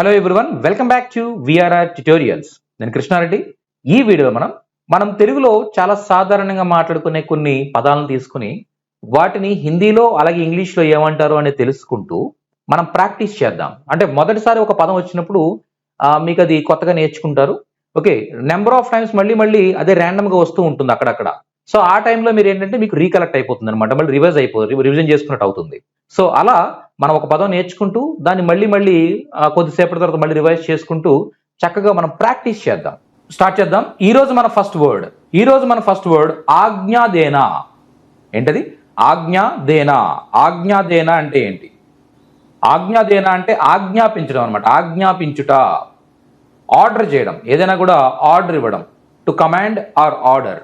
Hello everyone welcome back to VRR tutorials నేను కృష్ణారెడ్డి. ఈ వీడియోలో మనం మనం తెలుగులో చాలా సాధారణంగా మాట్లాడుకునే కొన్ని పదాలను తీసుకుని వాటిని హిందీలో అలాగే ఇంగ్లీష్లో ఏమంటారు అని తెలుసుకుంటూ మనం ప్రాక్టీస్ చేద్దాం. అంటే మొదటిసారి ఒక పదం వచ్చినప్పుడు మీకు అది కొత్తగా నేర్చుకుంటారు. ఓకే నెంబర్ ఆఫ్ టైమ్స్ మళ్ళీ మళ్ళీ అదే ర్యాండమ్గా గా వస్తూ ఉంటుంది అక్కడక్కడ. సో ఆ టైంలో మీరు ఏంటంటే మీకు రీకలెక్ట్ అయిపోతుంది అనమాట మళ్ళీ రివైజ్ అయిపోతుంది రివిజన్ చేసుకున్నట్టు అవుతుంది. సో అలా మనం ఒక పదం నేర్చుకుంటూ దాన్ని మళ్ళీ మళ్ళీ కొద్దిసేపటి తర్వాత మళ్ళీ రివైజ్ చేసుకుంటూ చక్కగా మనం ప్రాక్టీస్ చేద్దాం. స్టార్ట్ చేద్దాం. ఈ రోజు మన ఫస్ట్ వర్డ్ ఈ రోజు మన ఫస్ట్ వర్డ్ ఆజ్ఞాదేనా. ఏంటది? ఆజ్ఞాదేనా. ఆజ్ఞాదేనా అంటే ఏంటి? ఆజ్ఞాదేనా అంటే ఆజ్ఞాపించడం అనమాట ఆజ్ఞాపించుట. ఆర్డర్ చేయడం. ఏదైనా కూడా ఆర్డర్ ఇవ్వడం. టు కమాండ్ ఆర్ ఆర్డర్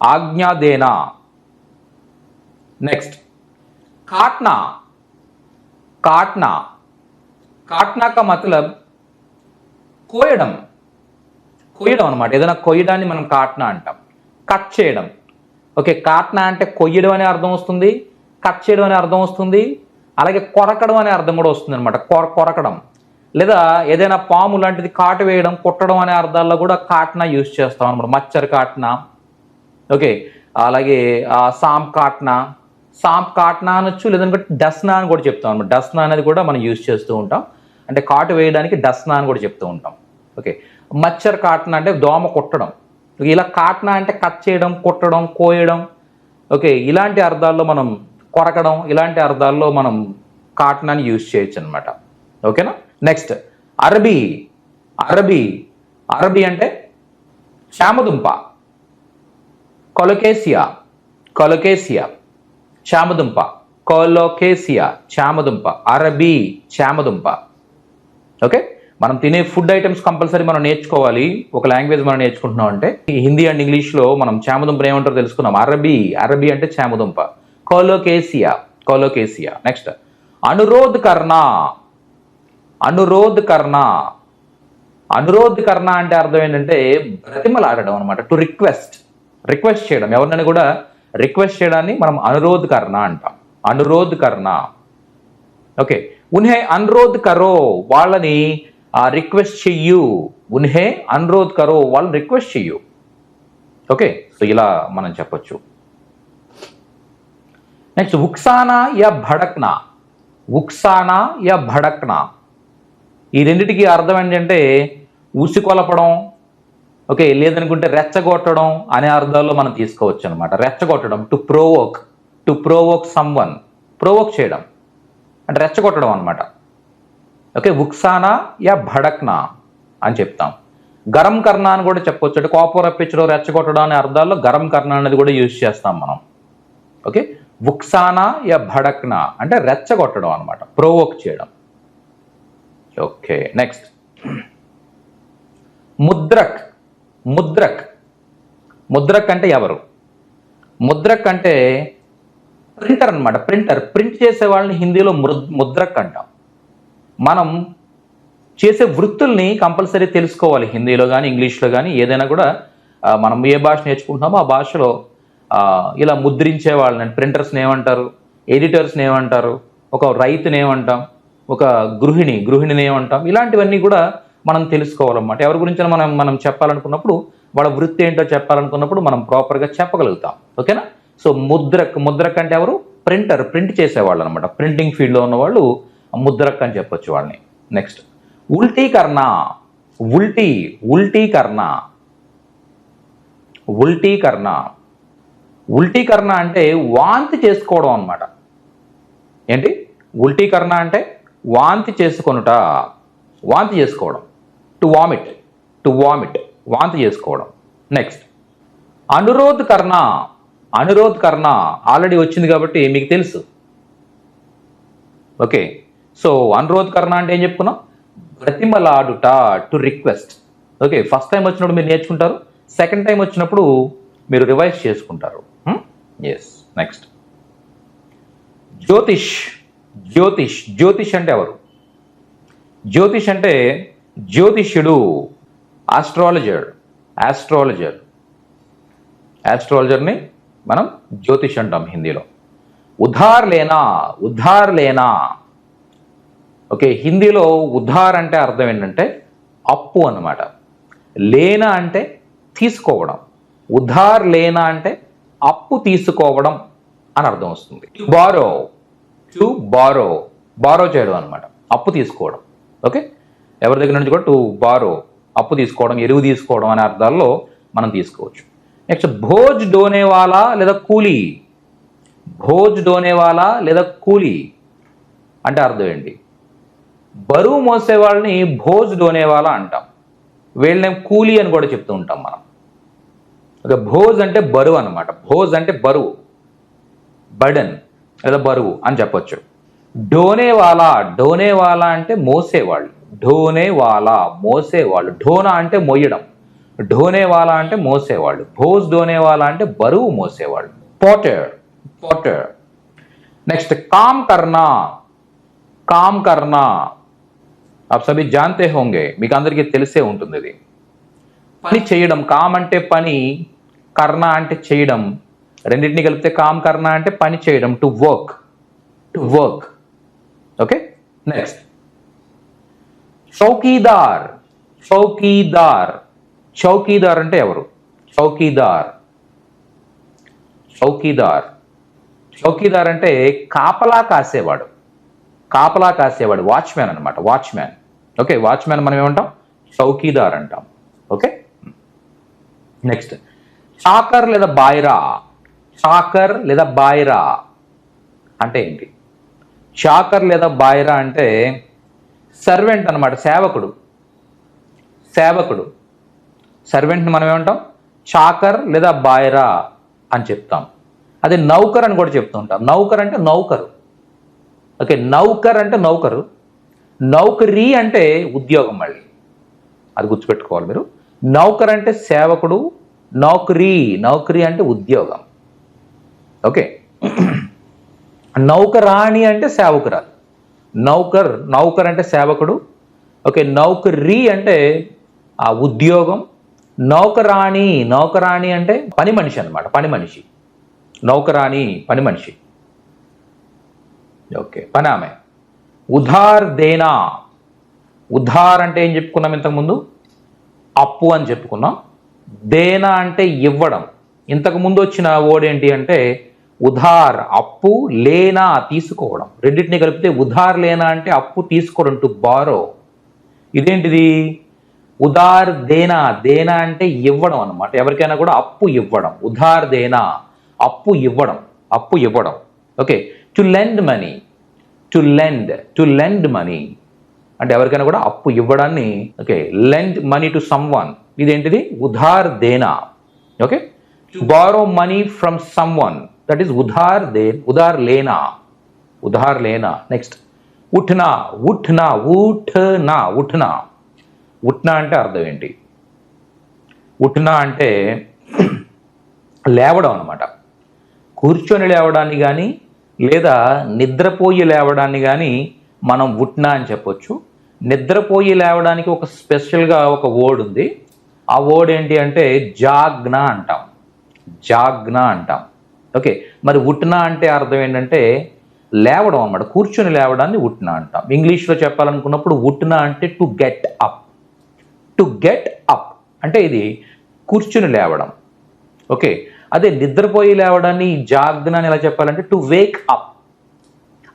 ఆజ్ఞాదేనా నెక్స్ట్ काटना काटना काटना का मतलब కోయడం కొయ్యడం అనమాట ఏదైనా కొయ్యడాన్ని మనం కాట్నా అంటాం కట్ చేయడం ఓకే కాట్నా అంటే కొయ్యడం అనే అర్థం వస్తుంది కట్ చేయడం అనే అర్థం వస్తుంది అలాగే కొరకడం అనే అర్థం కూడా వస్తుంది అనమాట కొరకడం లేదా ఏదైనా పాము లాంటిది కాటు వేయడం కుట్టడం అనే అర్థాల్లో కూడా కాట్నా యూజ్ చేస్తాం అనమాట మచ్చర్ కాట్నా ఓకే అలాగే సాంప్ సామ్ కాట్నా. సాంప్ కాట్నా అనొచ్చు లేదంటే డస్నా అని కూడా చెప్తాం అనమాట డస్నా అనేది కూడా మనం యూజ్ చేస్తూ ఉంటాం. అంటే కాటు వేయడానికి డస్నా అని కూడా చెప్తూ ఉంటాం. ఓకే మచ్చర్ కాట్నా అంటే దోమ కుట్టడం. ఇలా కాట్నా అంటే కట్ చేయడం కుట్టడం కోయడం. ఓకే ఇలాంటి అర్థాల్లో మనం కొరకడం ఇలాంటి అర్థాల్లో మనం కాట్నాని యూజ్ చేయొచ్చు అనమాట ఓకేనా నెక్స్ట్ అరబీ. అరబీ. అరబీ అంటే చామదుంప. కొలకేసియా కొలకేసియా చామదుంప కొలోకేసియా చామదుంప అరబీ చామదుంప. ఓకే? మనం తినే ఫుడ్ ఐటమ్స్ కంపల్సరీ మనం నేర్చుకోవాలి. ఒక లాంగ్వేజ్ మనం నేర్చుకుంటున్నాం అంటే ఈ హిందీ అండ్ ఇంగ్లీష్లో మనం చామదుంప ఏమంటారో తెలుసుకున్నాం అరబీ అరబీ అంటే చామదుంప. Colocasia colocasia. నెక్స్ట్ అనురోధ్ కర్ణ అనురోధ్ కర్ణ. అనురోధ్ కర్ణ అంటే అర్థం ఏంటంటే బ్రతిమలాడడం అనమాట టు రిక్వెస్ట్. రిక్వెస్ట్ చేయడం. ఎవరినైనా కూడా రిక్వెస్ట్ చేయడాన్ని మనం అనురోధ్ కర్ణ అంటాం. అనురోధ్ కర్ణ. ఓకే. ఉన్హే అనురోధ్ కరో వాళ్ళని రిక్వెస్ట్ చెయ్యు. ఉన్హే అనురోధ్ కరో వాళ్ళని రిక్వెస్ట్ చెయ్యు. ఓకే. సో ఇలా మనం చెప్పొచ్చు. నెక్స్ట్ ఉక్సానా యా భడక్నా. ఉక్సానా యా భడక్నా. ఈ రెండిటికి అర్థం ఏంటంటే ఉసికొలపడం ఓకే లేదనుకుంటే రెచ్చగొట్టడం అనే అర్థాల్లో మనం తీసుకోవచ్చు అనమాట రెచ్చగొట్టడం to provoke to provoke someone provoke చేయడం. అంటే రెచ్చగొట్టడం అనమాట ఓకే ఉక్సానా యా భడక్నా అని చెప్తాం. గరం కర్ణ అని కూడా చెప్పొచ్చు. అంటే కోపం రప్పించడం రెచ్చగొట్టడం అనే అర్థాల్లో గరం కర్ణ అనేది కూడా యూజ్ చేస్తాం మనం. ఓకే ఉక్సానా యా భడక్నా అంటే రెచ్చగొట్టడం అనమాట ప్రోవోక్ చేయడం. ఓకే నెక్స్ట్ ముద్రక్ ముద్రక్. ముద్రక్ అంటే ఎవరు? ముద్రక్ అంటే ప్రింటర్ అన్నమాట ప్రింటర్. ప్రింట్ చేసే వాళ్ళని హిందీలో ముద్రక్ అంటాం. మనం చేసే వృత్తుల్ని కంపల్సరీ తెలుసుకోవాలి హిందీలో కానీ ఇంగ్లీష్లో కానీ ఏదైనా కూడా మనం ఏ భాష నేర్చుకుంటున్నామో ఆ భాషలో ఇలా ముద్రించే వాళ్ళని ప్రింటర్స్ని ఏమంటారు ఎడిటర్స్ని ఏమంటారు ఒక రైతుని ఏమంటాం ఒక గృహిణి గృహిణిని ఏమంటాం ఇలాంటివన్నీ కూడా మనం తెలుసుకోవాలన్నమాట. ఎవరి గురించి మనం మనం చెప్పాలనుకున్నప్పుడు వాళ్ళ వృత్తి ఏంటో చెప్పాలనుకున్నప్పుడు మనం ప్రాపర్గా చెప్పగలుగుతాం. ఓకేనా? సో ముద్రక్ ముద్రక్ అంటే ఎవరు? ప్రింటర్ ప్రింట్ చేసేవాళ్ళు అనమాట ప్రింటింగ్ ఫీల్డ్లో ఉన్న వాళ్ళు ముద్రక్ అని చెప్పొచ్చు వాళ్ళని. నెక్స్ట్ ఉల్టీ కర్ణ ఉల్టీ ఉల్టీ కర్ణ ఉల్టీ కర్ణ ఉల్టీ కర్ణ అంటే వాంతి చేసుకోవడం అనమాట ఏంటి? ఉల్టీ కర్ణ అంటే వాంతి చేసుకొనుట. వాంతి చేసుకోవడం. టు వామిట్ టు వామిట్ వాంతి చేసుకోవడం. నెక్స్ట్ అనురోధ్ కర్ణ అనురోధ్ కర్ణ ఆల్రెడీ వచ్చింది కాబట్టి మీకు తెలుసు. ఓకే సో అనురోధ్ కర్ణ అంటే ఏం చెప్పుకున్నాం? బ్రతిమలాడుట to request okay first time వచ్చినప్పుడు మీరు నేర్చుకుంటారు. సెకండ్ టైం వచ్చినప్పుడు మీరు రివైజ్ చేసుకుంటారు. Hmm? ఎస్ నెక్స్ట్ జ్యోతిష్ జ్యోతిష్ జ్యోతిష్ అంటే ఎవరు? జ్యోతిష్ అంటే జ్యోతిష్యుడు ఆస్ట్రాలజర్ ఆస్ట్రాలజర్ ఆస్ట్రాలజర్ని మనం జ్యోతిష్ అంటాం హిందీలో. ఉధార్ లేనా ఉధార్ లేనా ఓకే హిందీలో ఉధార్ అంటే అర్థం ఏంటంటే అప్పు అన్నమాట. లేనా అంటే తీసుకోవడం. ఉధార్ లేనా అంటే అప్పు తీసుకోవడం అని అర్థం వస్తుంది. Borrow to borrow. బారో చేయడం అనమాట అప్పు తీసుకోవడం. ఓకే? ఎవరి దగ్గర నుంచి కూడా టు బారో అప్పు తీసుకోవడం ఎరువు తీసుకోవడం అనే అర్థాల్లో మనం తీసుకోవచ్చు. నెక్స్ట్ భోజ్ డోనేవాలా లేదా కూలీ? భోజ్ డోనేవాలా లేదా కూలీ? అంటే అర్థం ఏంటి? బరువు మోసే వాళ్ళని భోజ్ డోనేవాలా అంటాం. వీళ్ళని కూలీ అని కూడా చెప్తూ ఉంటాం మనం. ఓకే భోజ్ అంటే బరువు అనమాట భోజ్ అంటే బరువు. బడన్ లేదా బరువు అని చెప్పొచ్చు. డోనేవాలా డోనేవాలా అంటే మోసేవాళ్ళు. ఢోనేవాలా మోసేవాళ్ళు ఢోనా అంటే మొయ్యడం ఢోనేవాలా అంటే మోసేవాళ్ళు భోజ్ డోనేవాలా అంటే బరువు మోసేవాళ్ళు porter porter next com కర్నా com కర్నా आप सभी जानते होंगे మీకు అందరికీ తెలిసే ఉంటుంది ఇది పని చేయడం కామ్ అంటే పని కర్ణ అంటే చేయడం రెండింటిని కలిపితే కామ్ కర్ణ అంటే పని చేయడం to work to work okay next chowkidar చౌకీదార్. చౌకీదార్ అంటే ఎవరు? చౌకీదార్. చౌకీదార్. చౌకీదార్ అంటే కాపలా కాసేవాడు. కాపలా కాసేవాడు. వాచ్మ్యాన్ అనమాట వాచ్మ్యాన్ ఓకే వాచ్మ్యాన్ మనం ఏమంటాం? చౌకీదార్ అంటాం. ఓకే? నెక్స్ట్. చాకర్ లేదా బాయిరా? చాకర్ లేదా బాయిరా అంటే ఏంటి? చాకర్ లేదా బాయిరా అంటే సర్వెంట్ అన్నమాట సేవకుడు. సేవకుడు. సర్వెంట్ని మనం ఏమంటాం? చాకర్ లేదా బాయ్రా అని చెప్తాం. అదే నౌకర్ అని కూడా చెప్తూ ఉంటాం. నౌకర్ అంటే నౌకరు. ఓకే నౌకర్ అంటే నౌకరు. నౌకరీ అంటే ఉద్యోగం మళ్ళీ. అది గుర్తుపెట్టుకోవాలి మీరు. నౌకర్ అంటే సేవకుడు నౌకరీ నౌకరీ అంటే ఉద్యోగం. ఓకే. నౌకరాణి అంటే సేవకురాలు. నౌకర్ నౌకర్ అంటే సేవకుడు. ఓకే నౌకరీ అంటే ఆ ఉద్యోగం. నౌకరాణి నౌకరాణి అంటే పని మనిషి అన్నమాట పని మనిషి. నౌకరాణి పని మనిషి. ఓకే పని ఆమె ఉధార్ దేనా? ఉధార్ అంటే ఏం చెప్పుకున్నాం ఇంతకుముందు అప్పు అని చెప్పుకున్నాం. దేనా అంటే ఇవ్వడం. ఇంతకు ముందు వచ్చిన ఓడేంటి ఏంటి అంటే ఉధార్ అప్పు లేనా తీసుకోవడం. రెండింటిని కలిపితే ఉధార్ లేనా అంటే అప్పు తీసుకోవడం టు బారో ఇదేంటిది? ఉదార్ దేనా. దేనా అంటే ఇవ్వడం అన్నమాట. ఎవరికైనా కూడా అప్పు ఇవ్వడం. ఉధార్ దేనా. అప్పు ఇవ్వడం. అప్పు ఇవ్వడం. Okay. To lend money to lend to lend money అంటే ఎవరికైనా కూడా అప్పు ఇవ్వడాన్ని okay lend money to someone ఇదేంటిది? ఉధార్ Dena. Okay. To borrow money from someone that is ఉధార్ దే ఉదార్ లేనా ఉధార్ లేనా నెక్స్ట్ ఉఠ్నా ఉఠ్నా ఉఠ్నా ఉఠ్నా ఉట్నా అంటే అర్థం ఏంటి ఉట్నా అంటే లేవడం అనమాట కూర్చొని లేవడాన్ని కానీ లేదా నిద్రపోయి లేవడాన్ని కానీ మనం ఉట్నా అని చెప్పొచ్చు. నిద్రపోయి లేవడానికి ఒక స్పెషల్గా ఒక వర్డ్ ఉంది. ఆ వర్డ్ ఏంటి అంటే జాగ్న అంటాం. జాగ్న అంటాం. ఓకే మరి ఉట్నా అంటే అర్థం ఏంటంటే లేవడం అన్నమాట. కూర్చొని లేవడాన్ని ఉట్నా అంటాం. ఇంగ్లీష్లో చెప్పాలనుకున్నప్పుడు ఉట్నా అంటే to get up to get up అంటే ఇది కూర్చుని లేవడం. ఓకే అదే నిద్రపోయి లేవడాన్ని జాగ్రత్త అని ఎలా చెప్పాలంటే to wake up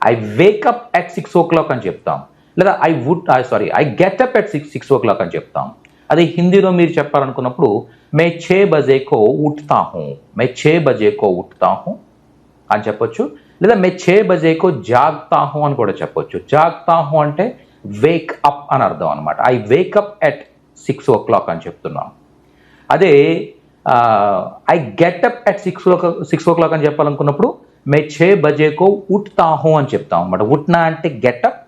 I wake up at six o'clock అని చెప్తాం. లేదా I would sorry I get up at six six o'clock అని చెప్తాం. అదే హిందీలో మీరు చెప్పాలనుకున్నప్పుడు మే ఛే బజేకో ఉట్తా హూ. మే ఛే బజేకో ఉట్తా హూ అని చెప్పొచ్చు. లేదా మే ఛే బజేకో జాగ్తా హూ అని కూడా చెప్పొచ్చు. జాగ్తా హూ అంటే వేక్ అప్ అని అర్థం అనమాట I wake up six o'clock అని చెప్తున్నాం. అదే I get up at six o six o'clock అని చెప్పాలనుకున్నప్పుడు మే ఛే బజేకో ఉట్తా హూ అని చెప్తాం అనమాట ఉట్నా అంటే గెటప్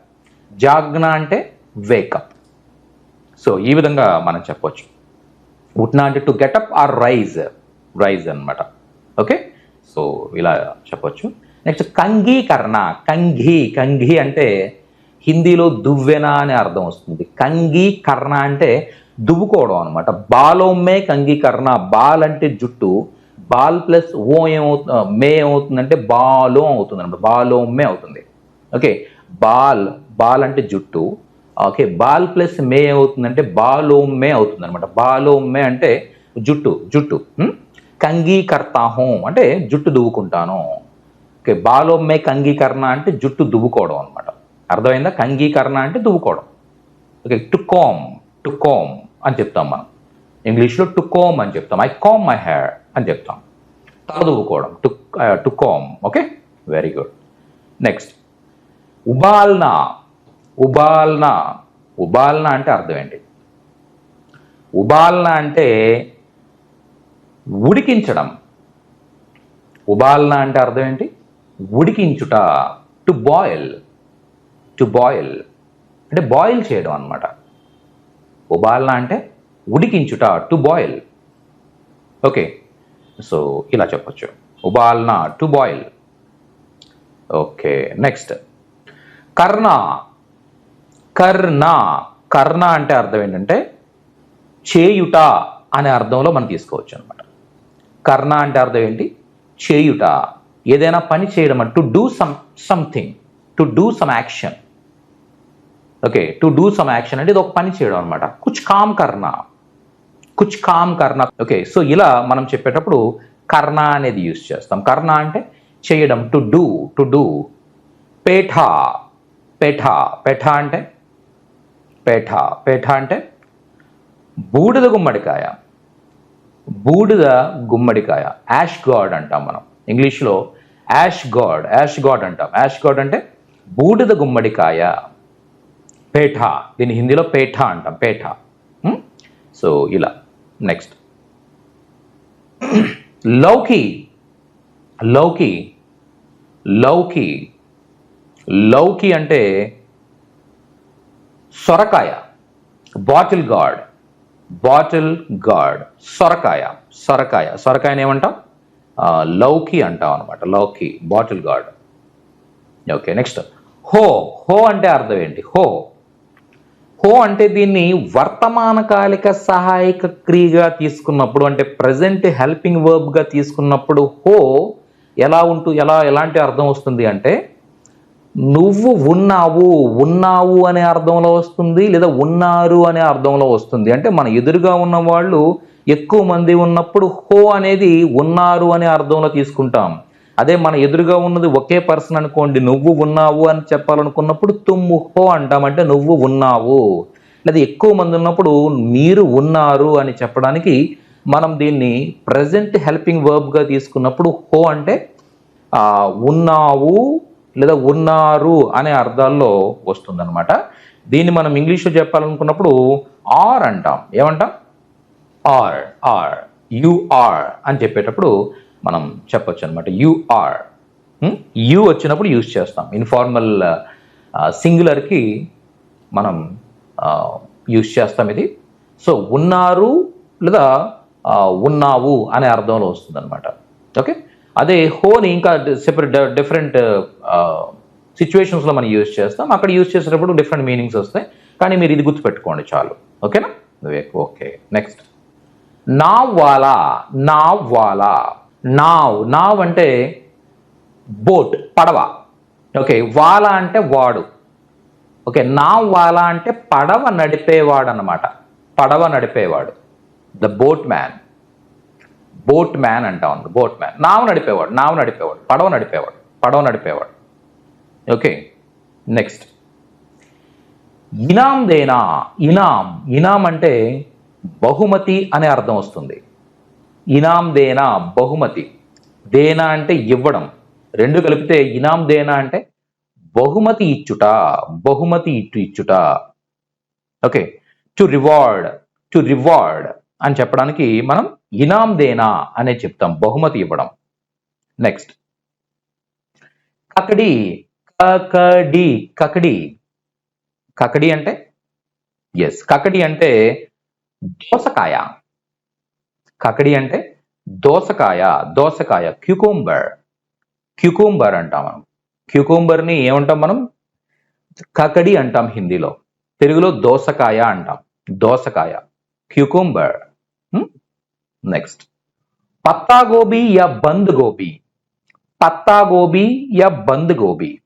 జాగ్నా అంటే వేకప్ సో ఈ విధంగా మనం చెప్పవచ్చు ఉట్నా అంటే to get up or rise rise అన్నమాట. ఓకే సో ఇలా చెప్పొచ్చు. నెక్స్ట్ కంగీకరణ కంఘీ కంఘీ అంటే హిందీలో దువ్వెన అనే అర్థం వస్తుంది. కంగీకరణ అంటే దువ్వుకోవడం అనమాట బాలోమ్మే కంగీకరణ బాల్ అంటే జుట్టు. బాల్ ప్లస్ ఓ ఏమవుతుంది మే ఏమవుతుందంటే బాలో అవుతుంది అనమాట బాలోమ్మే అవుతుంది. ఓకే బాల్ బాల్ అంటే జుట్టు. ఓకే బాల్ ప్లస్ మే ఏమవుతుందంటే బాలోమ్మే అవుతుంది అనమాట బాలోమ్మే అంటే జుట్టు జుట్టు కంగి కంగీకర్తాహం అంటే జుట్టు దువ్వుకుంటాను. ఓకే బాలోమ్మే కంగీకరణ అంటే జుట్టు దువ్వుకోవడం అనమాట అర్థమైందా? కంగీకరణ అంటే దువ్వుకోవడం. Okay to comb to comb అని చెప్తాం మనం. ఇంగ్లీష్లో టు కోమ్ అని చెప్తాం. ఐ కోమ్ మై హెయిర్ అని చెప్తాం. తల దువ్వుకోవడం to to comb. Okay very good. Next ఉబాల్నా. ఉబాల్నా. ఉబాల్నా అంటే అర్థం ఏంటి? ఉబాల్నా అంటే ఉడికించడం. ఉబాల్నా అంటే అర్థం ఏంటి? ఉడికించుట. To boil. To boil. అంటే బాయిల్ చేయడం అన్నమాట. ఉబాల్నా అంటే ఉడికించుట. To boil. ఓకే. సో ఇలా చెప్పొచ్చు. ఉబాల్నా టు బాయిల్. ఓకే. నెక్స్ట్. కర్ణ. కర్ణ. కర్ణ అంటే అర్థం ఏంటంటే చేయుట అనే అర్థంలో మనం తీసుకోవచ్చు అనమాట కర్ణ అంటే అర్థం ఏంటి? చేయుట. ఏదైనా పని చేయడం to do some something to do some action okay to do some action అంటే ఇది ఒక పని చేయడం అనమాట కుచ్ కామ్ కర్ణ. కుచ్ కామ్ కర్ణ. ఓకే సో ఇలా మనం చెప్పేటప్పుడు కర్ణ అనేది యూజ్ చేస్తాం. కర్ణ అంటే చేయడం టు డూ టు డూ పేఠ. పెఠ. పెఠ అంటే పేఠ. పేఠ అంటే బూడిద గుమ్మడికాయ. బూడిద గుమ్మడికాయ. యాష్ గాడ్ అంటాం మనం. ఇంగ్లీష్లో యాష్ గాడ్ యాష్ గాడ్ అంటాం. యాష్ గాడ్ అంటే బూడిద గుమ్మడికాయ. పేఠ. దీని హిందీలో పేఠ అంటాం. పేఠ. సో ఇలా. నెక్స్ట్. లౌకి. లౌకి. లౌకి. లౌకి అంటే సొరకాయ. Bottle gourd. Bottle gourd. సొరకాయ. సొరకాయ. సొరకాయని ఏమంటాం? లౌకి అంటాం అనమాట లౌకి. Bottle gourd. Okay next. హో. హో అంటే అర్థం ఏంటి? హో. హో అంటే దీన్ని వర్తమానకాలిక సహాయక క్రియగా తీసుకున్నప్పుడు అంటే ప్రజెంట్ హెల్పింగ్ వర్బ్గా తీసుకున్నప్పుడు హో ఎలా ఉంటూ ఎలా ఎలాంటి అర్థం వస్తుంది అంటే నువ్వు ఉన్నావు ఉన్నావు అనే అర్థంలో వస్తుంది లేదా ఉన్నారు అనే అర్థంలో వస్తుంది. అంటే మన ఎదురుగా ఉన్న వాళ్ళు ఎక్కువ మంది ఉన్నప్పుడు హో అనేది ఉన్నారు అనే అర్థంలో తీసుకుంటాం. అదే మన ఎదురుగా ఉన్నది ఒకే పర్సన్ అనుకోండి నువ్వు ఉన్నావు అని చెప్పాలనుకున్నప్పుడు తుమ్ము హో అంటాం. అంటే నువ్వు ఉన్నావు. లేదా ఎక్కువ మంది ఉన్నప్పుడు మీరు ఉన్నారు అని చెప్పడానికి మనం దీన్ని ప్రజెంట్ హెల్పింగ్ వర్బ్గా తీసుకున్నప్పుడు హో అంటే ఉన్నావు లేదా ఉన్నారు అనే అర్థాల్లో వస్తుందన్నమాట. దీన్ని మనం ఇంగ్లీష్లో చెప్పాలనుకున్నప్పుడు ఆర్ అంటాం. ఏమంటాం? ఆర్ ఆర్ యు ఆర్ అని చెప్పేటప్పుడు మనం చెప్పొచ్చు అనమాట యు ఆర్. యు వచ్చినప్పుడు యూజ్ చేస్తాం. ఇన్ఫార్మల్ సింగులర్కి మనం యూజ్ చేస్తాం ఇది. సో ఉన్నారు లేదా ఉన్నావు అనే అర్థంలో వస్తుంది అనమాట ఓకే? అదే హోని ఇంకా సెపరేట్ డిఫరెంట్ సిచ్యువేషన్స్లో మనం యూజ్ చేస్తాం. అక్కడ యూజ్ చేసేటప్పుడు డిఫరెంట్ మీనింగ్స్ వస్తాయి. కానీ మీరు ఇది గుర్తుపెట్టుకోండి చాలు. ఓకేనా? వివేక్ ఓకే. నెక్స్ట్ నావ్ వాలా నావ్ వాలా. నావ్ నావ్ అంటే బోట్ పడవ. ఓకే వాలా అంటే వాడు. ఓకే నావ్ వాలా అంటే పడవ నడిపేవాడు అనమాట పడవ నడిపేవాడు. The boat man boat man అంటాం బోట్ మ్యాన్ నావ నడిపేవాడు నావ నడిపేవాడు పడవ నడిపేవాడు పడవ నడిపేవాడు. Okay next. ఇనాం దేనా ఇనాం ఇనాం అంటే బహుమతి అనే అర్థం వస్తుంది. ఇనాం దేనా బహుమతి. దేనా అంటే ఇవ్వడం. రెండు కలిపితే ఇనాం దేనా అంటే బహుమతి ఇచ్చుట బహుమతి ఇట్టు ఇచ్చుట. Okay to reward to reward. అని చెప్పడానికి మనం ఇనాం దేనా అనే చెప్తాం బహుమతి ఇవ్వడం. నెక్స్ట్ కకడి కకడి కకడి. కకడి అంటే ఎస్ కకడి అంటే దోసకాయ. కకడి అంటే దోసకాయ దోసకాయ క్యూకుంబర్ క్యూకుంబర్ అంటాం మనం. క్యూకుంబర్ని ఏమంటాం మనం? కకడి అంటాం హిందీలో. తెలుగులో దోసకాయ అంటాం. దోసకాయ. క్యూకుంబర్ నెక్స్ట్ పత్తా గోబీ యా బంద్ గోబీ పత్తా గోబీ యా బంద్ గోబీ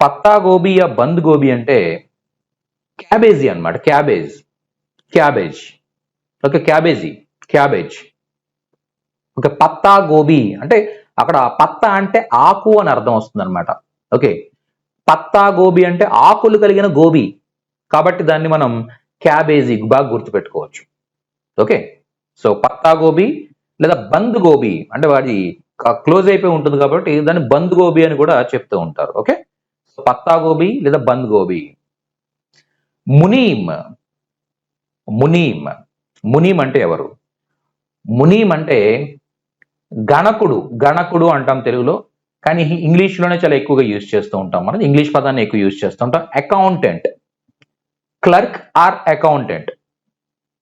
పత్తా గోబీ యా బంద్ గోబీ అంటే క్యాబేజీ అన్నమాట cabbage. Cabbage. Okay cabbage cabbage. Okay పత్తా గోబీ అంటే అక్కడ పత్తా అంటే ఆకు అని అర్థం వస్తుంది అనమాట ఓకే పత్తా గోబీ అంటే ఆకులు కలిగిన గోబీ. కాబట్టి దాన్ని మనం క్యాబేజీ బాగా గుర్తుపెట్టుకోవచ్చు. ఓకే సో పత్తా గోబీ లేదా బంద్ గోబీ అంటే వాడి క్లోజ్ అయిపోయి ఉంటుంది కాబట్టి దాన్ని బంద్ గోబీ అని కూడా చెప్తూ ఉంటారు. ఓకే? సో పత్తా గోబీ లేదా బంద్ గోబీ. మునీమ్. మునీమ్. మునీమ్ అంటే ఎవరు? మునీమ్ అంటే గణకుడు. గణకుడు అంటాం తెలుగులో. కానీ ఇంగ్లీష్లోనే చాలా ఎక్కువగా యూజ్ చేస్తూ ఉంటాం మనం. ఇంగ్లీష్ పదాన్ని ఎక్కువ యూజ్ చేస్తూ ఉంటాం. అకౌంటెంట్. Clerk or accountant.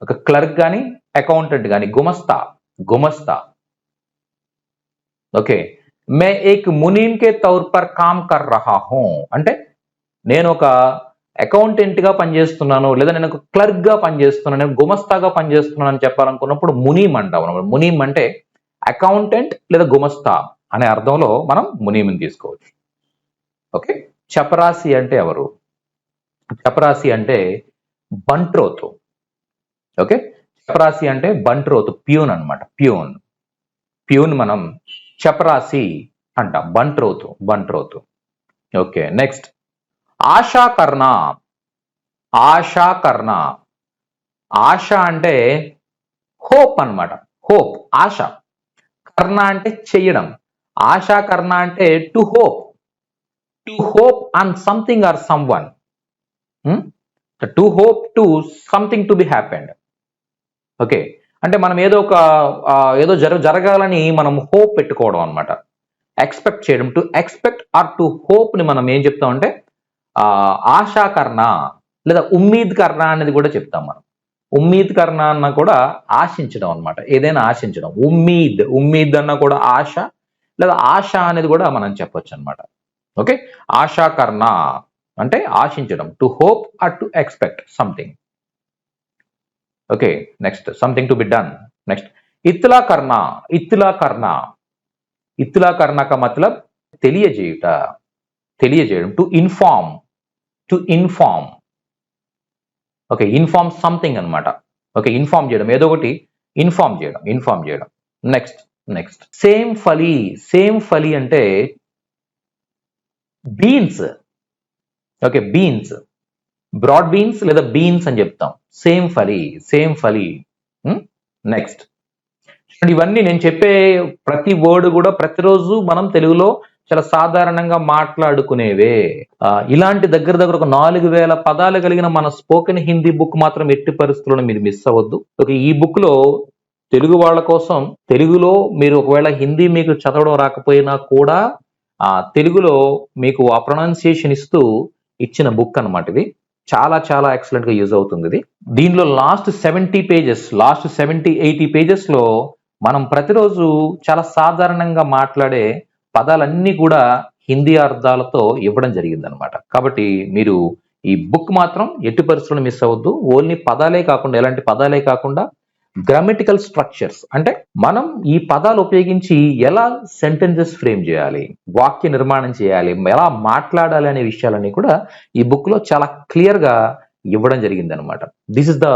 ఒక క్లర్క్ కానీ అకౌంటెంట్ కానీ గుమస్తా గుమస్తా. ఓకే. మే ఏక్ మునీమ్ కే తౌర్ పర్ కామ్ కర్ రహా హూ. అంటే నేను ఒక అకౌంటెంట్గా పనిచేస్తున్నాను లేదా నేను ఒక క్లర్క్గా పనిచేస్తున్నాను నేను గుమస్తాగా పనిచేస్తున్నాను అని చెప్పాలనుకున్నప్పుడు మునీమ్ అంటాం మునీమ్ అంటే అకౌంటెంట్ లేదా గుమస్తా అనే అర్థంలో మనం మునీమ్ని తీసుకోవచ్చు. ఓకే. చపరాసి అంటే ఎవరు? చపరాసి అంటే బంట్రోతు. ఓకే. చపరాసి అంటే బంట్రోతు ప్యూన్ అనమాట ప్యూన్. ప్యూన్ మనం చపరాసి అంటాం బంట్రోతు బంట్రోతు ఓకే నెక్స్ట్. ఆశాకర్ణ ఆశాకర్ణ. ఆశ అంటే హోప్ అనమాట హోప్ ఆశ. కర్ణ అంటే చెయ్యడం ఆశాకర్ణ అంటే to hope. To hope on something or someone. To hope to something to be happened. Okay. అంటే మనం ఏదో ఒక ఏదో జర జరగాలని మనం హోప్ పెట్టుకోవడం అన్నమాట. ఎక్స్పెక్ట్ చేయడం. టు ఎక్స్పెక్ట్ ఆర్ టు హోప్ని మనం ఏం చెప్తామంటే ఆశాకర్ణ ఆశా కర్ణ లేదా ఉమ్మీద్ కర్ణ అనేది కూడా చెప్తాం మనం. ఉమ్మీద్ కర్ణ అన్న కూడా ఆశించడం అన్నమాట. ఏదైనా ఆశించడం. ఉమ్మీద్ ఉమ్మీద్ అన్న కూడా ఆశ లేదా ఆశ అనేది కూడా మనం చెప్పొచ్చు అన్నమాట. ఓకే? ఆశా కర్ణ అంటే ఆశించడం. To hope or to expect something. Okay next something to be done next ఇత్లా కర్ణ. ఇత్లా కర్ణ ఇత్లా కర్ణక మతలబ్? తెలియజేయుట. తెలియజేయడం. To inform to inform okay inform something అన్నమాట. ఓకే ఇన్ఫార్మ్ చేయడం. ఏదో ఒకటి ఇన్ఫార్మ్ చేయడం ఇన్ఫార్మ్ చేయడం. నెక్స్ట్ నెక్స్ట్ సేమ్ ఫలి సేమ్ ఫలి అంటే beans okay beans broad beans లేదా బీన్స్ అని చెప్తాం. సేమ్ ఫలి సేమ్ ఫలి. నెక్స్ట్. ఇవన్నీ నేను చెప్పే ప్రతి వర్డ్ కూడా ప్రతిరోజు మనం తెలుగులో చాలా సాధారణంగా మాట్లాడుకునేవే. ఇలాంటి దగ్గర దగ్గర ఒక నాలుగు వేల పదాలు కలిగిన మన స్పోకెన్ హిందీ బుక్ మాత్రం ఎట్టి పరిస్థితుల్లో మీరు మిస్ అవ్వద్దు. ఒక ఈ బుక్లో తెలుగు వాళ్ళ కోసం తెలుగులో మీరు ఒకవేళ హిందీ మీకు చదవడం రాకపోయినా కూడా ఆ తెలుగులో మీకు ఆ ప్రొనౌన్సియేషన్ ఇస్తూ ఇచ్చిన బుక్ అన్నమాట ఇది. చాలా చాలా ఎక్సలెంట్గా యూజ్ అవుతుంది ఇది. దీనిలో last seventy pages last seventy eighty పేజెస్లో మనం ప్రతిరోజు చాలా సాధారణంగా మాట్లాడే పదాలన్నీ కూడా హిందీ అర్థాలతో ఇవ్వడం జరిగింది అనమాట కాబట్టి మీరు ఈ బుక్ మాత్రం ఎట్టి పరిస్థితులు మిస్ అవ్వద్దు. ఓన్లీ పదాలే కాకుండా ఎలాంటి పదాలే కాకుండా గ్రామటికల్ స్ట్రక్చర్స్ అంటే మనం ఈ పదాలు ఉపయోగించి ఎలా సెంటెన్సెస్ ఫ్రేమ్ చేయాలి వాక్య నిర్మాణం చేయాలి ఎలా మాట్లాడాలి అనే విషయాలన్నీ కూడా ఈ బుక్లో చాలా క్లియర్గా ఇవ్వడం జరిగింది అనమాట this is the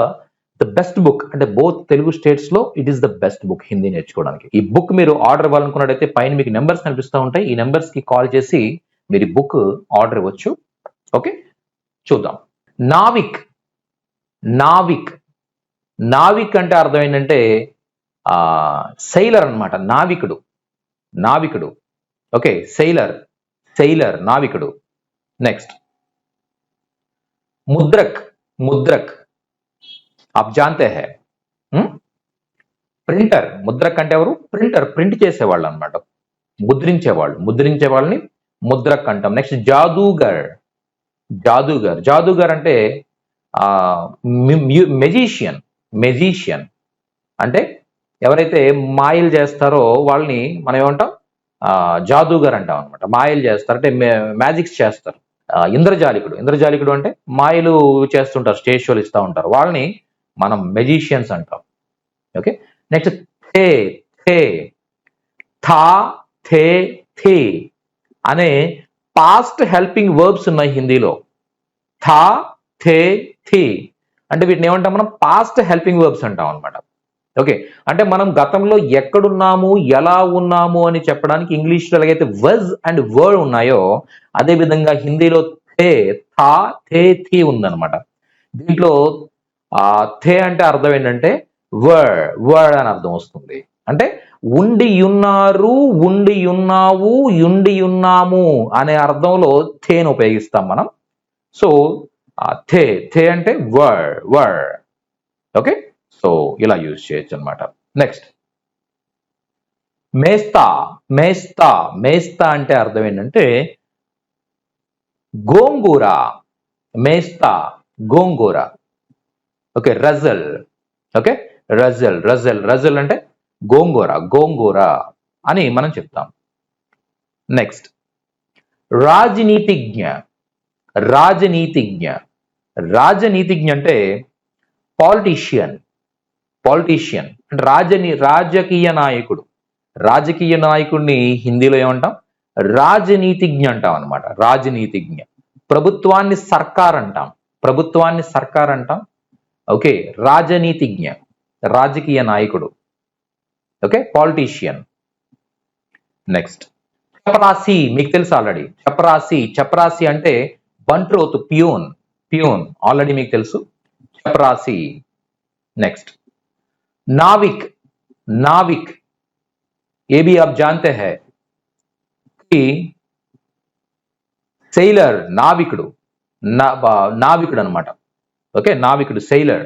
the best book అంటే బోత్ తెలుగు స్టేట్స్లో it is the best book Hindi నేర్చుకోవడానికి. ఈ బుక్ మీరు ఆర్డర్ ఇవ్వాలనుకున్నట్టయితే పైన మీకు నెంబర్స్ కనిపిస్తూ ఉంటాయి. ఈ నెంబర్స్కి కాల్ చేసి మీరు బుక్ ఆర్డర్ ఇవ్వచ్చు. ఓకే చూద్దాం. నావిక్ నావిక్ నావిక్ అంటే అర్థం ఏంటంటే ఆ సైలర్ అన్నమాట నావికుడు నావికుడు ఓకే సైలర్ సైలర్ నావికుడు నెక్స్ట్ ముద్రక్ ముద్రక్ आप जानते हैं ప్రింటర్ ముద్రక్ అంటే ఎవరు ప్రింటర్ ప్రింట్ చేసేవాళ్ళు అనమాట ముద్రించేవాళ్ళు ముద్రించే వాళ్ళని ముద్రక్ అంటాం నెక్స్ట్ జాదూగర్ జాదూగర్ జాదూగర్ అంటే ఆ మెజీషియన్ మెజీషియన్. అంటే ఎవరైతే మాయలు చేస్తారో వాళ్ళని మనం ఏమంటాం? జాదూగర్ అంటాం అనమాట మాయలు చేస్తారు. అంటే మ్యాజిక్స్ చేస్తారు. ఇంద్రజాలికుడు. ఇంద్రజాలికుడు అంటే మాయలు చేస్తుంటారు స్టేజ్ షోలు ఇస్తూ ఉంటారు. వాళ్ళని మనం మెజీషియన్స్ అంటాం. ఓకే? నెక్స్ట్ థే థే థా థే థే అనే పాస్ట్ హెల్పింగ్ వర్బ్స్ ఉన్నాయి హిందీలో. థా థే థీ. అంటే వీటిని ఏమంటాం మనం? పాస్ట్ హెల్పింగ్ వర్బ్స్ అంటాం అనమాట ఓకే అంటే మనం గతంలో ఎక్కడున్నాము ఎలా ఉన్నాము అని చెప్పడానికి ఇంగ్లీష్లో ఎలాగైతే వజ్ అండ్ వర్డ్ ఉన్నాయో అదే విధంగా హిందీలో థే థా థే థీ ఉందన్నమాట. దీంట్లో ఆ థే అంటే అర్థం ఏంటంటే వర్డ్ వర్డ్ అని అర్థం వస్తుంది. అంటే ఉండి ఉన్నారు ఉండి ఉన్నావు ఉండి ఉన్నాము అనే అర్థంలో థేను ఉపయోగిస్తాం మనం. సో థే థే అంటే వర్ వర్ ఓకే సో ఇలా యూజ్ చేయొచ్చు అనమాట నెక్స్ట్ మేస్తా మేస్తా మేస్తా అంటే అర్థం ఏంటంటే గోంగూర మేస్తా గోంగూర. ఓకే రజల్. ఓకే రజల్ రజల్. రజల్ అంటే గోంగూర గోంగూర అని మనం చెప్తాం. నెక్స్ట్ రాజనీతిజ్ఞ. రాజనీతిజ్ఞ. రాజనీతిజ్ఞ అంటే పాలిటీషియన్ పాలిటీషియన్ అంటే రాజని రాజకీయ నాయకుడు. రాజకీయ నాయకుడిని హిందీలో ఏమంటాం? రాజనీతిజ్ఞ అంటాం అనమాట రాజనీతిజ్ఞ. ప్రభుత్వాన్ని సర్కార్ అంటాం. ప్రభుత్వాన్ని సర్కార్ అంటాం. ఓకే రాజనీతిజ్ఞ. రాజకీయ నాయకుడు. ఓకే పాలిటీషియన్ నెక్స్ట్ చపరాసి మీకు తెలుసు ఆల్రెడీ చపరాసి చపరాసి అంటే బంట్రోత్ ప్యూన్ ప్యూన్ ఆల్రెడీ మీకు తెలుసు చపరాసి నెక్స్ట్ नाविक नाविक ये भी आप जानते हैं कि సెయిలర్ నావికుడు నా బా- నావికుడు అనమాట ఓకే నావికుడు సెయిలర్